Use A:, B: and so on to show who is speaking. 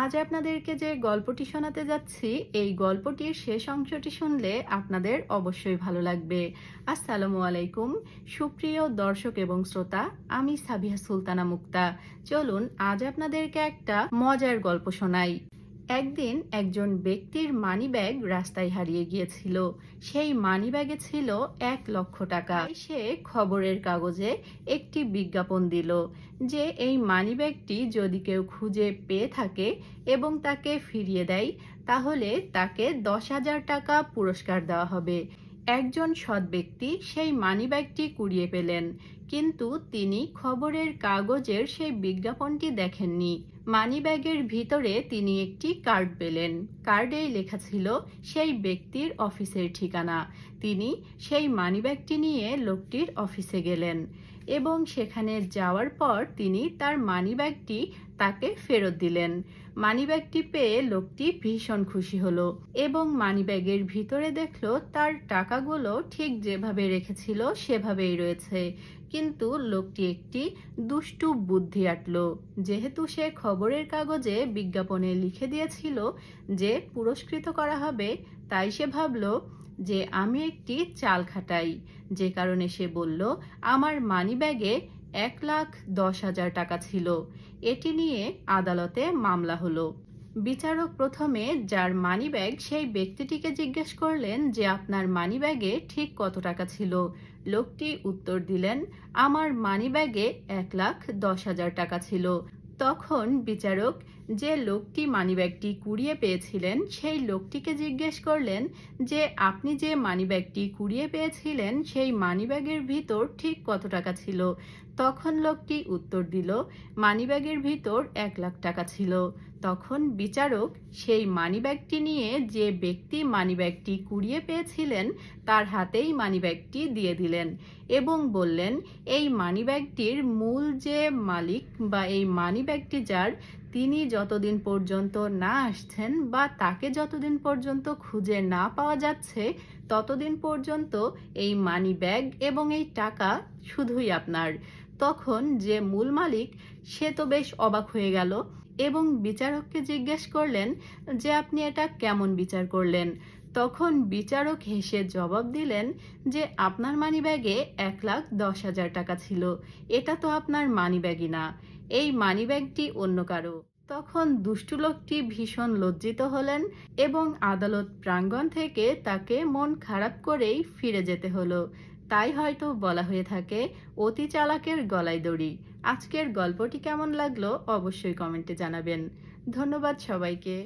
A: আজ আপনাদেরকে যে গল্পটি শোনাতে যাচ্ছি, এই গল্পটির শেষ অংশটি শুনলে আপনাদের অবশ্যই ভালো লাগবে। আসসালামু আলাইকুম। সুপ্রিয় দর্শক এবং শ্রোতা, আমি সাবিহা সুলতানা মুক্তা। চলুন, আজ আপনাদেরকে একটা মজার গল্প শোনাই। একদিন একজন ব্যক্তির মানিব্যাগ রাস্তায় হারিয়ে গিয়েছিল। সেই মানিব্যাগে ছিল এক লক্ষ টাকা। সে খবরের কাগজে একটি বিজ্ঞাপন দিল যে এই মানিব্যাগটি যদি কেউ খুঁজে পেয়ে থাকে এবং তাকে ফিরিয়ে দেয়, তাহলে তাকে দশ হাজার টাকা পুরস্কার দেওয়া হবে। একজন সৎ ব্যক্তি সেই মানিব্যাগটি কুড়িয়ে পেলেন, কিন্তু তিনি খবরের কাগজের সেই বিজ্ঞাপনটি দেখেননি। মানিব্যাগের ভিতরে তিনি একটি কার্ড পেলেন। কার্ডেই লেখা ছিল, সেই ব্যক্তির অফিসের ঠিকানা। তিনি সেই মানিব্যাগটি নিয়ে লোকটির অফিসে গেলেন এবং সেখানে যাওয়ার পর তিনি তার মানিব্যাগটি তাকে ফেরত দিলেন। মানিব্যাগটি পেয়ে লোকটি ভীষণ খুশি হলো এবং মানিব্যাগের ভিতরে দেখল তার টাকাগুলো ঠিক যেভাবে রেখেছিল সেভাবেই রয়েছে। কিন্তু লোকটি একটি দুষ্টু বুদ্ধি আটল। যেহেতু সে খবরের কাগজে বিজ্ঞাপনে লিখে দিয়েছিল যে পুরস্কৃত করা হবে, তাই সে ভাবল যে আমি একটি চাল খাটাই। যে কারণে সে বলল, আমার মানিব্যাগে এক লাখ দশ হাজার টাকা ছিল। এটি নিয়ে আদালতে মামলা হলো। বিচারক প্রথমে যার মানিব্যাগ সেই ব্যক্তিটিকে জিজ্ঞেস করলেন যে আপনার মানিব্যাগে ঠিক কত টাকা ছিল। লোকটি উত্তর দিলেন, আমার মানিব্যাগে এক লাখ দশ হাজার টাকা ছিল। তখন বিচারক যে লোকটি মানিব্যাগটি কুড়িয়ে পেয়েছিলেন সেই লোকটিকে জিজ্ঞেস করলেন যে, আপনি যে মানিব্যাগটি কুড়িয়ে পেয়েছিলেন সেই মানিব্যাগের ভিতর ঠিক কত টাকা ছিল? তখন লোকটি উত্তর দিল, মানিব্যাগের ভিতর এক লাখ টাকা ছিল। তখন বিচারক সেই মানিব্যাগটি নিয়ে যে ব্যক্তি মানিব্যাগটি কুড়িয়ে পেয়েছিলেন, তার হাতেই মানিব্যাগটি দিয়ে দিলেন এবং বললেন, এই মানিব্যাগটির মূল যে মালিক বা এই মানিব্যাগটি যার তিনি যতদিন পর্যন্ত না আসছেন বা তাকে যতদিন পর্যন্ত খুঁজে না পাওয়া যাচ্ছে, ততদিন পর্যন্ত এই মানি ব্যাগ এবং এই টাকা শুধুই আপনার। তখন যে মূল মালিক, সে তো বেশ অবাক হয়ে গেল এবং বিচারককে জিজ্ঞেস করলেন যে আপনি এটা কেমন বিচার করলেন? তখন বিচারক হেসে জবাব দিলেন যে আপনার মানিব্যাগে এক লাখ দশ হাজার টাকা ছিল। এটা তো আপনার মানিব্যাগই না। এই মানিব্যাগটি অন্য কারও। তখন দুষ্টু লোকটি ভীষণ লজ্জিত হলেন এবং আদালত প্রাঙ্গণ থেকে তাকে মন খারাপ করেই ফিরে যেতে হলো। তাই হয়তো বলা হয়ে থাকে, অতি চালাকের গলায় দড়ি। আজকের গল্পটি কেমন লাগল অবশ্যই কমেন্টে জানাবেন। ধন্যবাদ সবাইকে।